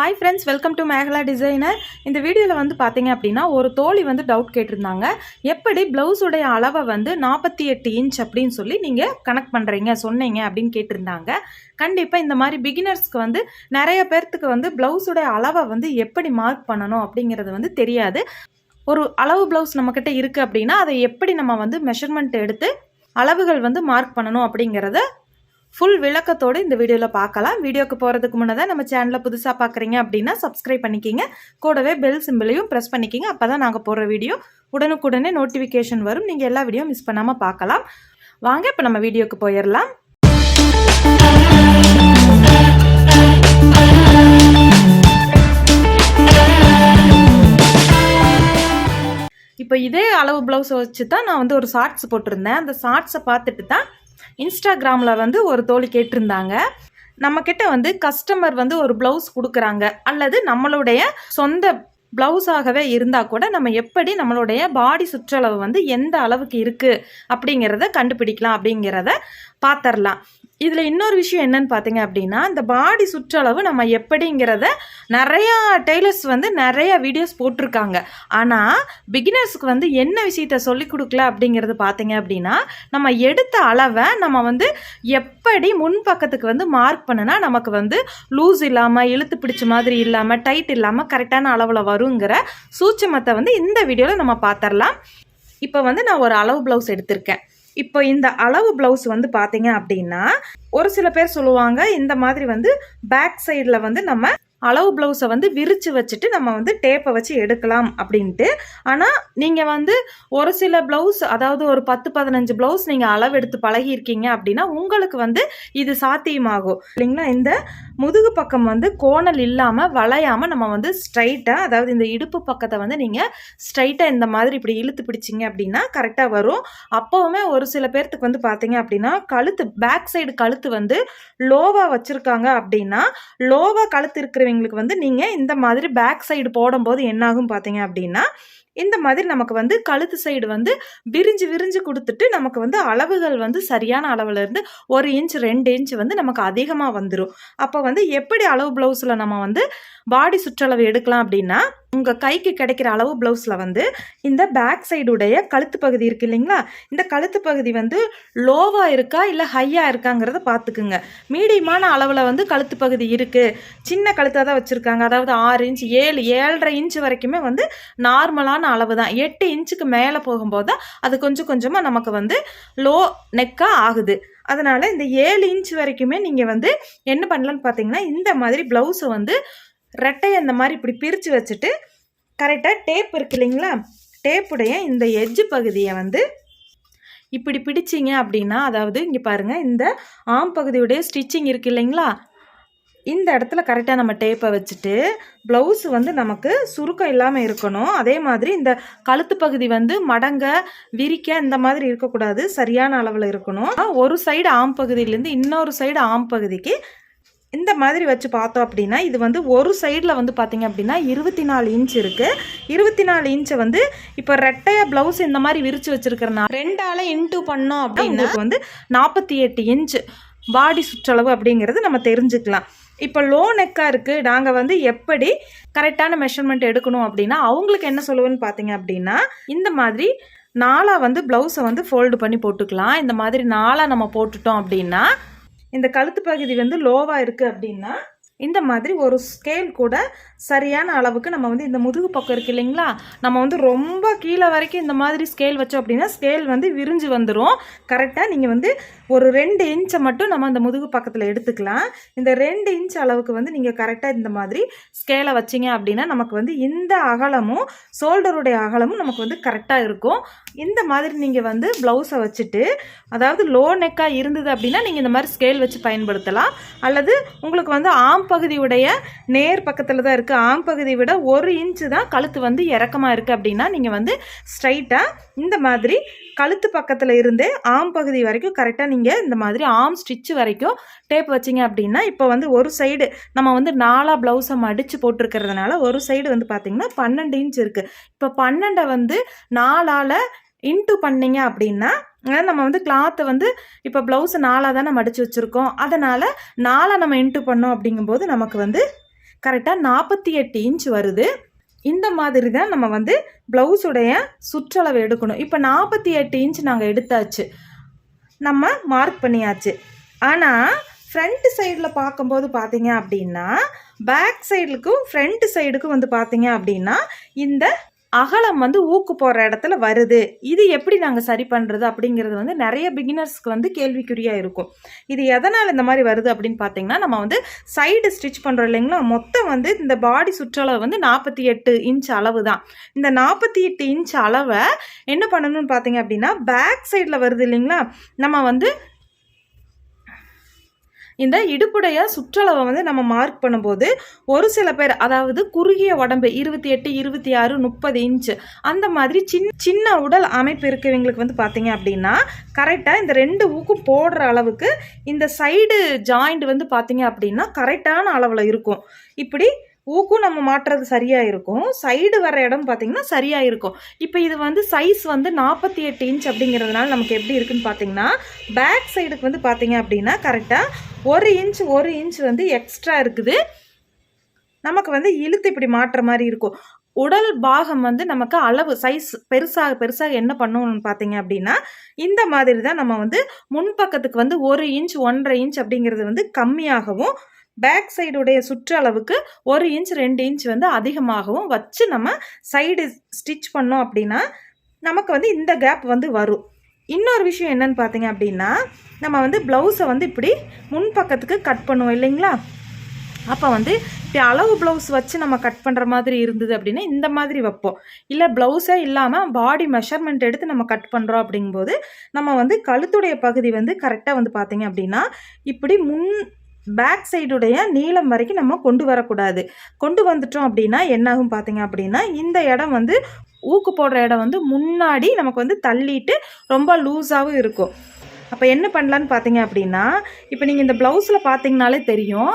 Hi friends welcome to Megala designer இந்த வீடியோவில் வந்து பார்த்தீங்க அப்படின்னா ஒரு தோழி வந்து டவுட் கேட்டிருந்தாங்க. எப்படி ப்ளவுஸுடைய அளவை வந்து நாற்பத்தி எட்டு இன்ச் அப்படின்னு சொல்லி நீங்கள் கனெக்ட் பண்ணுறீங்க சொன்னீங்க அப்படின்னு கேட்டிருந்தாங்க. கண்டிப்பாக இந்த மாதிரி பிகினர்ஸ்க்கு வந்து நிறைய பேர்த்துக்கு வந்து ப்ளவுஸுடைய அளவை வந்து எப்படி மார்க் பண்ணணும் அப்படிங்கிறது வந்து தெரியாது. ஒரு அளவு ப்ளவுஸ் நம்மக்கிட்ட இருக்குது அப்படின்னா அதை எப்படி நம்ம வந்து மெஷர்மெண்ட் எடுத்து அளவுகள் வந்து மார்க் பண்ணணும் அப்படிங்கிறத ஃபுல் விளக்கத்தோடு இந்த வீடியோவில் பார்க்கலாம். வீடியோக்கு போகிறதுக்கு முன்னதாக நம்ம சேனலை புதுசாக பார்க்குறீங்க அப்படின்னா சப்ஸ்கிரைப் பண்ணிக்கிங்க. கூடவே பெல் சிம்பிளையும் ப்ரெஸ் பண்ணிக்கிங்க. அப்போ தான் நாங்கள் போடுற வீடியோ உடனுக்குடனே நோட்டிஃபிகேஷன் வரும். நீங்கள் எல்லா வீடியோ மிஸ் பண்ணாமல் பார்க்கலாம். வாங்க இப்போ நம்ம வீடியோக்கு போயிடலாம் இப்போ இதே அளவு ப்ளவுஸை வச்சு தான் நான் வந்து ஒரு ஷார்ட்ஸ் போட்டிருந்தேன். அந்த ஷார்ட்ஸை பார்த்துட்டு தான் இன்ஸ்டாகிராமில் வந்து ஒரு தோழி கேட்டிருந்தாங்க. நம்மக்கிட்ட வந்து கஸ்டமர் வந்து ஒரு ப்ளவுஸ் கொடுக்குறாங்க. அல்லது நம்மளுடைய சொந்த ப்ளவுஸாகவே இருந்தால் கூட நம்ம எப்படி நம்மளுடைய பாடி சுற்றளவு வந்து எந்த அளவுக்கு இருக்குது அப்படிங்கிறத கண்டுபிடிக்கலாம் அப்படிங்கிறத பார்த்துடலாம். இதில் இன்னொரு விஷயம் என்னன்னு பார்த்தீங்க அப்படின்னா இந்த பாடி சுற்றளவு நம்ம எப்படிங்கிறத நிறையா டெய்லர்ஸ் வந்து நிறைய வீடியோஸ் போட்டிருக்காங்க. ஆனால் பிகினர்ஸ்க்கு வந்து என்ன விஷயத்த சொல்லிக் கொடுக்கல அப்படிங்கிறது பார்த்தீங்க அப்படின்னா நம்ம எடுத்த அளவை நம்ம வந்து எப்படி முன்பக்கத்துக்கு வந்து மார்க் பண்ணுனா நமக்கு வந்து லூஸ் இல்லாமல் இழுத்து பிடிச்ச மாதிரி இல்லாமல் டைட் இல்லாமல் கரெக்டான அளவில் வருங்கிற சூட்சமத்தை வந்து இந்த வீடியோவில் நம்ம பார்த்துடலாம் இப்போ வந்து நான் ஒரு அளவு ப்ளவுஸ் எடுத்திருக்கேன். இப்போ இந்த அளவு ப்ளவுஸ் வந்து பார்த்தீங்க அப்படின்னா ஒரு சில பேர் சொல்லுவாங்க இந்த மாதிரி வந்து பேக் சைடில் வந்து நம்ம அளவு ப்ளவுஸை வந்து விரித்து வச்சுட்டு நம்ம வந்து டேப்பை வச்சு எடுக்கலாம் அப்படின்ட்டு. ஆனால் நீங்கள் வந்து ஒரு சில ப்ளவுஸ் அதாவது ஒரு பத்து பதினஞ்சு ப்ளவுஸ் நீங்கள் அளவு எடுத்து பழகியிருக்கீங்க அப்படின்னா உங்களுக்கு வந்து இது சாத்தியமாகும். இல்லைங்களா? இந்த முதுகு பக்கம் வந்து கோணல் இல்லாமல் வளையாமல் நம்ம வந்து ஸ்ட்ரைட்டாக அதாவது இந்த இடுப்பு பக்கத்தை வந்து நீங்கள் ஸ்ட்ரைட்டாக இந்த மாதிரி இப்படி இழுத்து பிடிச்சிங்க அப்படின்னா கரெக்டாக வரும். அப்போவுமே ஒரு சில பேர்த்துக்கு வந்து பார்த்தீங்க அப்படின்னா கழுத்து பேக் சைடு கழுத்து வந்து லோவாக வச்சுருக்காங்க அப்படின்னா லோவாக கழுத்து இருக்கிறவங்களுக்கு வந்து நீங்கள் இந்த மாதிரி பேக் சைடு போடும்போது என்னாகும் பார்த்தீங்க அப்படின்னா இந்த மாதிரி நமக்கு வந்து கழுத்து சைடு வந்து விரிஞ்சு விரிஞ்சு கொடுத்துட்டு நமக்கு வந்து அளவுகள் வந்து சரியான அளவில் இருந்து ஒரு இன்ச் ரெண்டு இன்ச் வந்து நமக்கு அதிகமாக வந்துடும் அப்போ வந்து எப்படி அளவு ப்ளவுஸில் நம்ம வந்து பாடி சுற்றளவு எடுக்கலாம் அப்படின்னா உங்கள் கைக்கு கிடைக்கிற அளவு ப்ளவுஸில் வந்து இந்த பேக் சைடுடைய கழுத்து பகுதி இருக்குது இல்லைங்களா? இந்த கழுத்து பகுதி வந்து லோவாக இருக்கா இல்லை ஹையாக இருக்காங்கிறத பார்த்துக்குங்க. மீடியமான அளவில் வந்து கழுத்து பகுதி இருக்குது சின்ன கழுத்தாக தான் வச்சுருக்காங்க. அதாவது ஆறு இன்ச் ஏழு ஏழரை இன்ச் வரைக்குமே வந்து நார்மலான அளவு தான். எட்டு இன்ச்சுக்கு மேலே போகும்போது தான் அது கொஞ்சம் கொஞ்சமாக நமக்கு வந்து லோ நெக்காக ஆகுது. அதனால் இந்த ஏழு இன்ச் வரைக்குமே நீங்கள் வந்து என்ன பண்ணலான்னு பார்த்தீங்கன்னா இந்த மாதிரி ப்ளவுஸை வந்து ரெட்டையை இந்த மாதிரி இப்படி பிரித்து வச்சுட்டு கரெக்டாக டேப் இருக்கு இல்லைங்களா? டேப்புடைய இந்த எஜ்ஜு பகுதியை வந்து இப்படி பிடிச்சிங்க அப்படின்னா அதாவது இங்கே பாருங்கள் இந்த ஆம் பகுதியுடைய ஸ்டிச்சிங் இருக்கு இல்லைங்களா? இந்த இடத்துல கரெக்டாக நம்ம டேப்பை வச்சுட்டு ப்ளவுஸ் வந்து நமக்கு சுருக்கம் இல்லாமல் இருக்கணும். அதே மாதிரி இந்த கழுத்து பகுதி வந்து மடங்க விரிக்க இந்த மாதிரி இருக்கக்கூடாது. சரியான அளவில் இருக்கணும். ஒரு சைடு ஆம் பகுதியிலேருந்து இன்னொரு சைடு ஆம் பகுதிக்கு இந்த மாதிரி வச்சு பார்த்தோம் அப்படின்னா இது வந்து ஒரு சைடில் வந்து பார்த்திங்க அப்படின்னா இருபத்தி நாலு இன்ச் இருக்குது இருபத்தி நாலு இன்ச்சை வந்து இப்போ ரெட்டையாக ப்ளவுஸ் இந்த மாதிரி விரித்து வச்சுருக்கிறனால ரெண்டால் இன்ட்டு பண்ணோம் அப்படின்னா வந்து நாற்பத்தி எட்டு இன்ச் பாடி சுற்றளவு அப்படிங்கிறது நம்ம தெரிஞ்சுக்கலாம். இப்போ லோ நெக்காக இருக்குது நாங்கள் வந்து எப்படி கரெக்டான மெஷர்மெண்ட் எடுக்கணும் அப்படின்னா அவங்களுக்கு என்ன சொல்லுவேன்னு பார்த்தீங்க அப்படின்னா இந்த மாதிரி நாளாக வந்து ப்ளவுஸை வந்து ஃபோல்டு பண்ணி போட்டுக்கலாம். இந்த மாதிரி நாளாக நம்ம போட்டுட்டோம் அப்படின்னா இந்த கழுத்து பகுதி வந்து லோவாக இருக்குது அப்படின்னா இந்த மாதிரி ஒரு ஸ்கேல் கூட சரியான அளவுக்கு நம்ம வந்து இந்த முதுகு பக்கம் இருக்குது இல்லைங்களா? நம்ம வந்து ரொம்ப கீழே வரைக்கும் இந்த மாதிரி ஸ்கேல் வச்சோம் அப்படின்னா ஸ்கேல் வந்து விரிஞ்சு வந்துடும் கரெக்டாக நீங்கள் வந்து ஒரு ரெண்டு இன்ச்சை மட்டும் நம்ம அந்த முதுகு பக்கத்தில் எடுத்துக்கலாம். இந்த ரெண்டு இன்ச் அளவுக்கு வந்து நீங்கள் கரெக்டாக இந்த மாதிரி ஸ்கேலை வச்சிங்க அப்படின்னா நமக்கு வந்து இந்த அகலமும் ஷோல்டருடைய அகலமும் நமக்கு வந்து கரெக்டாக இருக்கும். இந்த மாதிரி நீங்கள் வந்து ப்ளவுஸை வச்சுட்டு அதாவது லோ நெக்காக இருந்தது அப்படின்னா நீங்கள் இந்த மாதிரி ஸ்கேல் வச்சு பயன்படுத்தலாம். அல்லது உங்களுக்கு வந்து ஆம் பகுதியுடைய நேர் பக்கத்தில் தான் இருக்குது ஆம் பகுதி விட ஒரு இன்ச்சு தான் கழுத்து வந்து இறக்கமாக இருக்குது அப்படின்னா நீங்கள் வந்து ஸ்ட்ரைட்டாக இந்த மாதிரி கழுத்து பக்கத்தில் இருந்தே ஆம் பகுதி வரைக்கும் கரெக்டாக நீங்கள் இந்த மாதிரி ஆம் ஸ்டிச்சு வரைக்கும் டேப் வச்சிங்க அப்படின்னா இப்போ வந்து ஒரு சைடு நம்ம வந்து நாலாக ப்ளவுஸை மடித்து போட்டிருக்கிறதுனால ஒரு சைடு வந்து பார்த்திங்கன்னா பன்னெண்டு இன்ச் இருக்குது இப்போ பன்னெண்டை வந்து நாலால் இன்ட்டு பண்ணிங்க அப்படின்னா நம்ம வந்து கிளாத்தை வந்து இப்போ ப்ளவுஸை நாலாக தானே மடித்து வச்சுருக்கோம். அதனால் நாலாக நம்ம இன்ட்டு பண்ணோம் அப்படிங்கும்போது நமக்கு வந்து கரெக்டாக நாற்பத்தி எட்டு இன்ச் வருது. இந்த மாதிரி தான் நம்ம வந்து ப்ளவுஸுடைய சுற்றளவு எடுக்கணும். இப்போ நாற்பத்தி எட்டு இன்ச் நாங்கள் எடுத்தாச்சு. நம்ம மார்க் பண்ணியாச்சு. ஆனால் ஃப்ரண்ட் சைடில் பார்க்கும்போது பார்த்தீங்க அப்படின்னா பேக் சைடுக்கும் ஃப்ரண்ட் சைடுக்கும் வந்து பார்த்தீங்க அப்படின்னா இந்த அகலம் வந்து ஊக்கு போகிற இடத்துல வருது. இது எப்படி நாங்கள் சரி பண்ணுறது அப்படிங்கிறது வந்து நிறைய பிகினர்ஸ்க்கு வந்து கேள்விக்குறியாக இருக்கும். இது எதனால் இந்த மாதிரி வருது அப்படின்னு பார்த்தீங்கன்னா நம்ம வந்து சைடு ஸ்டிச் பண்ணுறோம் இல்லைங்களா? மொத்தம் வந்து இந்த பாடி சுற்றளவு வந்து நாற்பத்தி எட்டு இன்ச் அளவு தான் இந்த நாற்பத்தி எட்டு இன்ச் அளவை என்ன பண்ணணும்னு பார்த்தீங்க அப்படின்னா பேக் சைடில் வருது இல்லைங்களா? நம்ம வந்து இந்த இடுப்புடைய சுற்றளவை வந்து நம்ம மார்க் பண்ணும்போது ஒரு சில பேர் அதாவது குறுகிய உடம்பு இருபத்தி எட்டு இருபத்தி ஆறு முப்பது இன்ச்சு அந்த மாதிரி சின்ன சின்ன உடல் அமைப்பு இருக்கிறவங்களுக்கு வந்து பார்த்தீங்க அப்படின்னா கரெக்டாக இந்த ரெண்டு ஊக்கும் போடுற அளவுக்கு இந்த சைடு ஜாயிண்ட் வந்து பார்த்தீங்க அப்படின்னா கரெக்டான அளவில் இருக்கும். இப்படி ஊக்கும் நம்ம மாட்டுறது சரியாக இருக்கும். சைடு வர இடம் பார்த்தீங்கன்னா சரியாக இருக்கும். இப்போ இது வந்து சைஸ் வந்து நாற்பத்தி எட்டு இன்ச் அப்படிங்கிறதுனால நமக்கு எப்படி இருக்குன்னு பார்த்தீங்கன்னா பேக் சைடுக்கு வந்து பார்த்தீங்க அப்படின்னா கரெக்டாக ஒரு இன்ச் ஒரு இன்ச் வந்து எக்ஸ்ட்ரா இருக்குது. நமக்கு வந்து இழுத்து இப்படி மாட்டுற மாதிரி இருக்கும். உடல் பாகம் வந்து நமக்கு அளவு சைஸ் பெருசாக பெருசாக என்ன பண்ணணும்னு பார்த்தீங்க அப்படின்னா இந்த மாதிரி தான் நம்ம வந்து முன்பக்கத்துக்கு வந்து ஒரு இன்ச் ஒன்றரை இன்ச் அப்படிங்கிறது வந்து கம்மியாகவும் பேக் சைடுடைய சுற்றளவுக்கு ஒரு இன்ச் ரெண்டு இன்ச் வந்து அதிகமாகவும் வச்சு நம்ம சைடு ஸ்டிச் பண்ணோம் அப்படின்னா நமக்கு வந்து இந்த கேப் வந்து வரும். இன்னொரு விஷயம் என்னன்னு பார்த்தீங்க அப்படின்னா நம்ம வந்து ப்ளவுஸை வந்து இப்படி முன்பக்கத்துக்கு கட் பண்ணுவோம் இல்லைங்களா? அப்போ வந்து இப்படி அளவு ப்ளவுஸ் வச்சு நம்ம கட் பண்ணுற மாதிரி இருந்தது அப்படின்னா இந்த மாதிரி வைப்போம். இல்லை ப்ளவுஸே இல்லாமல் பாடி மெஷர்மெண்ட் எடுத்து நம்ம கட் பண்ணுறோம் அப்படிங்கும்போது நம்ம வந்து கழுத்துடைய பகுதி வந்து கரெக்டாக வந்து பார்த்தீங்க அப்படின்னா இப்படி முன் பேக் சைடுடைய நீளம் வரைக்கும் நம்ம கொண்டு வரக்கூடாது. கொண்டு வந்துட்டோம் அப்படின்னா என்னாகும் பார்த்தீங்க அப்படின்னா இந்த இடம் வந்து ஊக்கு போடுற இடம் வந்து முன்னாடி நமக்கு வந்து தள்ளிட்டு ரொம்ப லூஸாகவும் இருக்கும். அப்போ என்ன பண்ணலான்னு பார்த்தீங்க அப்படின்னா இப்போ நீங்கள் இந்த ப்ளவுஸில் பார்த்தீங்கனாலே தெரியும்.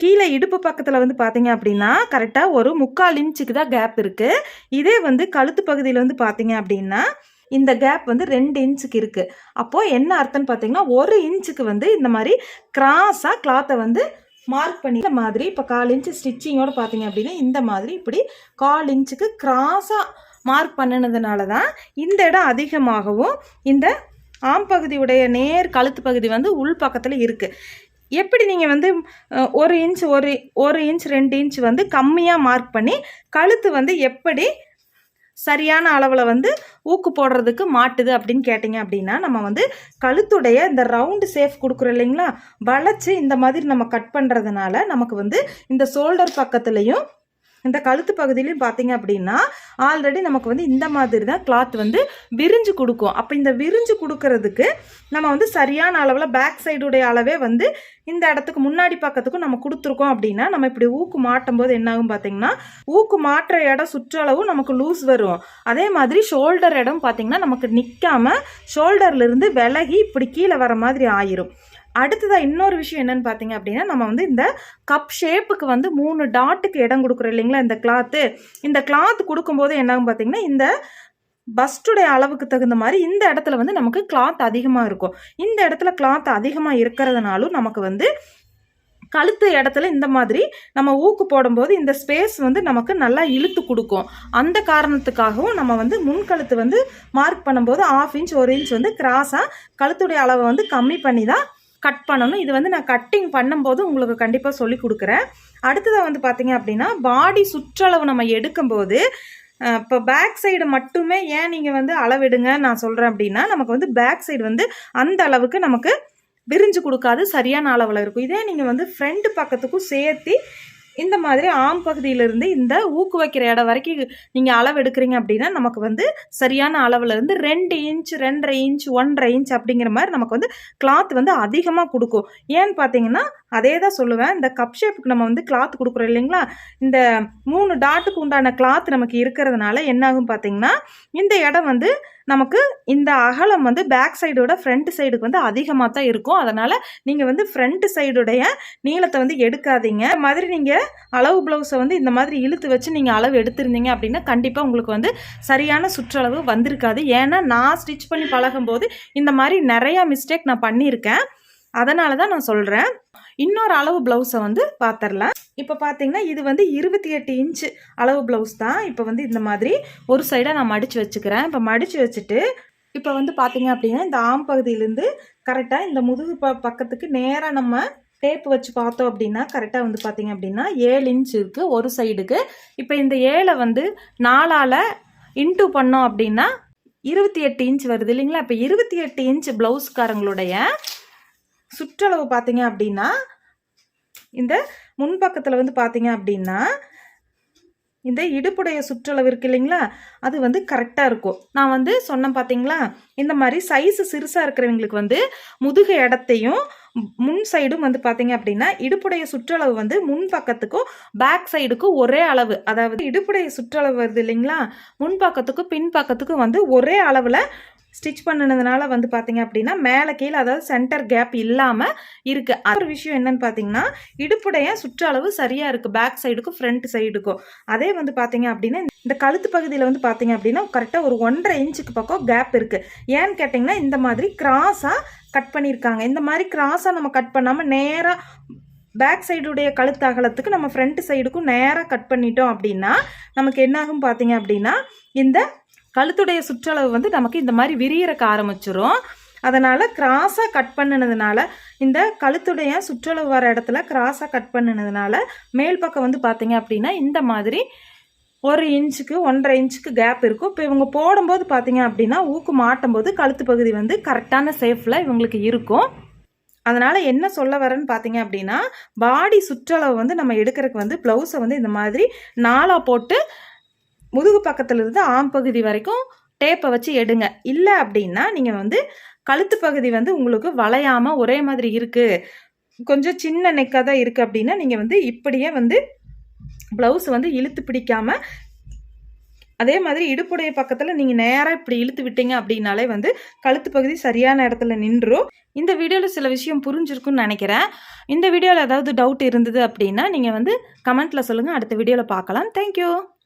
கீழே இடுப்பு பக்கத்தில் வந்து பார்த்தீங்க அப்படின்னா கரெக்டாக ஒரு முக்கால் இன்ச்சுக்கு தான் கேப் இருக்குது இதே வந்து கழுத்து பகுதியில் வந்து பார்த்தீங்க அப்படின்னா இந்த கேப் வந்து ரெண்டு இன்ச்சுக்கு இருக்குது அப்போது என்ன அர்த்தம்னு பார்த்தீங்கன்னா ஒரு இன்ச்சுக்கு வந்து இந்த மாதிரி கிராஸாக கிளாத்தை வந்து மார்க் பண்ணி இந்த மாதிரி இப்போ கால் இன்ச்சு ஸ்டிச்சிங்கோட பார்த்தீங்க அப்படின்னா இந்த மாதிரி இப்படி கால் இன்ச்சுக்கு கிராஸாக மார்க் பண்ணினதுனால தான் இந்த இடம் அதிகமாகவும் இந்த ஆம் பகுதியுடைய நேர் கழுத்து பகுதி வந்து உள் பக்கத்தில் இருக்குது எப்படி நீங்கள் வந்து ஒரு இன்ச் ஒரு ஒரு இன்ச் ரெண்டு இன்ச் வந்து கம்மியாக மார்க் பண்ணி கழுத்து வந்து எப்படி சரியான அளவில் வந்து ஊக்கு போடுறதுக்கு மாட்டுது அப்படின்னு கேட்டிங்க அப்படின்னா நம்ம வந்து கழுத்துடைய இந்த ரவுண்டு சேஃப் கொடுக்குறோம் இல்லைங்களா? வளைச்சி இந்த மாதிரி நம்ம கட் பண்ணுறதுனால நமக்கு வந்து இந்த ஷோல்டர் பக்கத்துலேயும் இந்த கழுத்து பகுதியிலையும் பார்த்தீங்க அப்படின்னா ஆல்ரெடி நமக்கு வந்து இந்த மாதிரி தான் கிளாத் வந்து விரிஞ்சு கொடுக்கும். அப்போ இந்த விரிஞ்சு கொடுக்கறதுக்கு நம்ம வந்து சரியான அளவில் பேக் சைடுடைய அளவே வந்து இந்த இடத்துக்கு முன்னாடி பக்கத்துக்கும் நம்ம கொடுத்துருக்கோம் அப்படின்னா நம்ம இப்படி ஊக்கு மாட்டும் போது என்னாகும் பார்த்தீங்கன்னா ஊக்கு மாட்டுற இடம் சுற்றளவும் நமக்கு லூஸ் வரும். அதே மாதிரி ஷோல்டர் இடம் பார்த்தீங்கன்னா நமக்கு நிற்காம ஷோல்டர்லேருந்து விலகி இப்படி கீழே வர மாதிரி ஆயிரும். அடுத்ததாக இன்னொரு விஷயம் என்னென்னு பார்த்தீங்க அப்படின்னா நம்ம வந்து இந்த கப் ஷேப்புக்கு வந்து மூணு டாட்டுக்கு இடம் கொடுக்குறோம் இல்லைங்களா இந்த கிளாத்து இந்த கிளாத் கொடுக்கும்போது என்னாகும் பார்த்தீங்கன்னா இந்த பஸ்டுடைய அளவுக்கு தகுந்த மாதிரி இந்த இடத்துல வந்து நமக்கு கிளாத் அதிகமாக இருக்கும். இந்த இடத்துல கிளாத் அதிகமாக இருக்கிறதுனாலும் நமக்கு வந்து கழுத்து இடத்துல இந்த மாதிரி நம்ம ஊக்கு போடும்போது இந்த ஸ்பேஸ் வந்து நமக்கு நல்லா இழுத்து கொடுக்கும். அந்த காரணத்துக்காகவும் நம்ம வந்து முன்கழுத்து வந்து மார்க் பண்ணும்போது ஆஃப் இன்ச் ஒரு இன்ச் வந்து கிராஸாக கழுத்துடைய அளவை வந்து கம்மி பண்ணி தான் கட் பண்ணணும். இது வந்து நான் கட்டிங் பண்ணும்போது உங்களுக்கு கண்டிப்பாக சொல்லி கொடுக்குறேன். அடுத்ததாக வந்து பார்த்தீங்க அப்படின்னா பாடி சுற்றளவு நம்ம எடுக்கும்போது இப்போ பேக் சைடு மட்டுமே ஏன் நீங்கள் வந்து அளவெடுங்க நான் சொல்கிறேன் அப்படின்னா நமக்கு வந்து பேக் சைடு வந்து அந்த அளவுக்கு நமக்கு விரிஞ்சு கொடுக்காது சரியான அளவில் இருக்கும். இதே நீங்கள் வந்து ஃப்ரண்ட் பக்கத்துக்கும் சேர்த்து இந்த மாதிரி ஆம் பகுதியிலிருந்து இந்த ஊக்கு வைக்கிற இடம் வரைக்கும் நீங்கள் அளவு எடுக்கிறீங்க அப்படின்னா நமக்கு வந்து சரியான அளவில் இருந்து ரெண்டு இன்ச் ரெண்டரை இன்ச் ஒன்றரை இன்ச் அப்படிங்கிற மாதிரி நமக்கு வந்து கிளாத் வந்து அதிகமாக கொடுக்கும். ஏன்னு பார்த்தீங்கன்னா அதே தான் சொல்லுவேன். இந்த கப் ஷேப்புக்கு நம்ம வந்து கிளாத் கொடுக்குறோம் இல்லைங்களா? இந்த மூணு டாட்டுக்கு உண்டான கிளாத் நமக்கு இருக்கிறதுனால என்னாகும் பார்த்தீங்கன்னா இந்த இடம் வந்து நமக்கு இந்த அகலம் வந்து பேக் சைடோட ஃப்ரண்ட் சைடுக்கு வந்து அதிகமாக தான் இருக்கும். அதனால் நீங்கள் வந்து ஃப்ரண்ட் சைடுடைய நீளத்தை வந்து எடுக்காதீங்க. இந்த மாதிரி நீங்கள் அளவு ப்ளவுஸை வந்து இந்த மாதிரி இழுத்து வச்சு நீங்கள் அளவு எடுத்திருந்தீங்க அப்படின்னா கண்டிப்பாக உங்களுக்கு வந்து சரியான சுற்றளவு வந்திருக்காது. ஏன்னா நான் ஸ்டிச் பண்ணி பழகும்போது இந்த மாதிரி நிறையா மிஸ்டேக் நான் பண்ணியிருக்கேன். அதனால தான் நான் சொல்கிறேன் இன்னொரு அளவு ப்ளவுஸை வந்து பார்த்துடலாம் இப்போ பார்த்தீங்கன்னா இது வந்து இருபத்தி எட்டு இன்ச்சு அளவு ப்ளவுஸ் தான். இப்போ வந்து இந்த மாதிரி ஒரு சைடாக நான் மடித்து வச்சுக்கிறேன். இப்போ மடித்து வச்சுட்டு இப்போ வந்து பார்த்தீங்க அப்படின்னா இந்த ஆம் பகுதியிலேருந்து கரெக்டாக இந்த முதுகு ப பக்கத்துக்கு நேராக நம்ம டேப் வச்சு பார்த்தோம் அப்படின்னா கரெக்டாக வந்து பார்த்தீங்க அப்படின்னா ஏழு இன்ச் இருக்குது ஒரு சைடுக்கு இப்போ இந்த ஏழை வந்து நாலால் இன்ட்டு பண்ணோம் அப்படின்னா இருபத்தி எட்டு இன்ச் வருது இல்லைங்களா? இப்போ இருபத்தி எட்டு இன்ச் ப்ளவுஸ்காரங்களுடைய சுற்றளவு பார்த்தீங்க அப்படின்னா இந்த முன்பக்கத்தில் வந்து பார்த்தீங்க அப்படின்னா இந்த இடுப்புடைய சுற்றளவு இருக்கு இல்லைங்களா? அது வந்து கரெக்டாக இருக்கும். நான் வந்து சொன்னேன் பார்த்தீங்களா இந்த மாதிரி சைஸு சிறுசாக இருக்கிறவங்களுக்கு வந்து முதுகு இடத்தையும் முன் சைடும் வந்து பார்த்தீங்க அப்படின்னா இடுப்புடைய சுற்றளவு வந்து முன் பக்கத்துக்கும் பேக் சைடுக்கும் ஒரே அளவு. அதாவது இடுப்புடைய சுற்றளவு வருது இல்லைங்களா? முன் பக்கத்துக்கும் பின் பக்கத்துக்கும் வந்து ஒரே அளவில் ஸ்டிச் பண்ணினதுனால வந்து பார்த்தீங்க அப்படின்னா மேலே கீழே அதாவது சென்டர் கேப் இல்லாமல் இருக்குது ஒரு விஷயம் என்னன்னு பார்த்தீங்கன்னா இடுப்புடைய சுற்றளவு சரியாக இருக்குது பேக் சைடுக்கும் ஃப்ரண்ட் சைடுக்கும் அதே வந்து பார்த்தீங்க அப்படின்னா இந்த கழுத்து பகுதியில் வந்து பார்த்தீங்க அப்படின்னா கரெக்டாக ஒரு ஒன்றரை இன்ச்சுக்கு பக்கம் கேப் இருக்குது ஏன்னு கேட்டிங்கன்னா இந்த மாதிரி கிராஸாக கட் பண்ணியிருக்காங்க. இந்த மாதிரி கிராஸாக நம்ம கட் பண்ணாமல் நேராக பேக் சைடுடைய கழுத்து அகலத்துக்கு நம்ம ஃப்ரண்ட் சைடுக்கும் நேராக கட் பண்ணிட்டோம் அப்படின்னா நமக்கு என்னாகும் பார்த்தீங்க அப்படின்னா இந்த கழுத்துடைய சுற்றளவு வந்து நமக்கு இந்த மாதிரி விரியறக்க ஆரம்பிச்சிரும். அதனால் கிராஸாக கட் பண்ணினதுனால இந்த கழுத்துடைய சுற்றளவு வர இடத்துல கிராஸாக கட் பண்ணினதுனால மேல் பக்கம் வந்து பார்த்தீங்க அப்படின்னா இந்த மாதிரி ஒரு இன்ச்சுக்கு ஒன்றரை இன்ச்சுக்கு கேப் இருக்கும். இப்போ இவங்க போடும்போது பார்த்தீங்க அப்படின்னா ஊக்கு மாட்டும்போது கழுத்து பகுதி வந்து கரெக்டான சேஃபில் இவங்களுக்கு இருக்கும். அதனால் என்ன சொல்ல வரேன்னு பார்த்தீங்க அப்படின்னா பாடி சுற்றளவு வந்து நம்ம எடுக்கிறதுக்கு வந்து ப்ளவுஸை வந்து இந்த மாதிரி நாளாக போட்டு முதுகு பக்கத்துலேருந்து ஆம் பகுதி வரைக்கும் டேப்பை வச்சு எடுங்க. இல்லை அப்படின்னா நீங்கள் வந்து கழுத்து பகுதி வந்து உங்களுக்கு வளையாமல் ஒரே மாதிரி இருக்குது கொஞ்சம் சின்ன நெக்காக தான் இருக்குது அப்படின்னா நீங்கள் வந்து இப்படியே வந்து ப்ளவுஸ் வந்து இழுத்து பிடிக்காமல் அதே மாதிரி இடுப்புடைய பக்கத்தில் நீங்கள் நேராக இப்படி இழுத்து விட்டீங்க அப்படின்னாலே வந்து கழுத்து பகுதி சரியான இடத்துல நின்றும் இந்த வீடியோவில் சில விஷயம் புரிஞ்சிருக்குன்னு நினைக்கிறேன். இந்த வீடியோவில் ஏதாவது டவுட் இருந்தது அப்படின்னா நீங்கள் வந்து கமெண்ட்டில் சொல்லுங்கள் அடுத்த வீடியோவில் பார்க்கலாம். தேங்க்யூ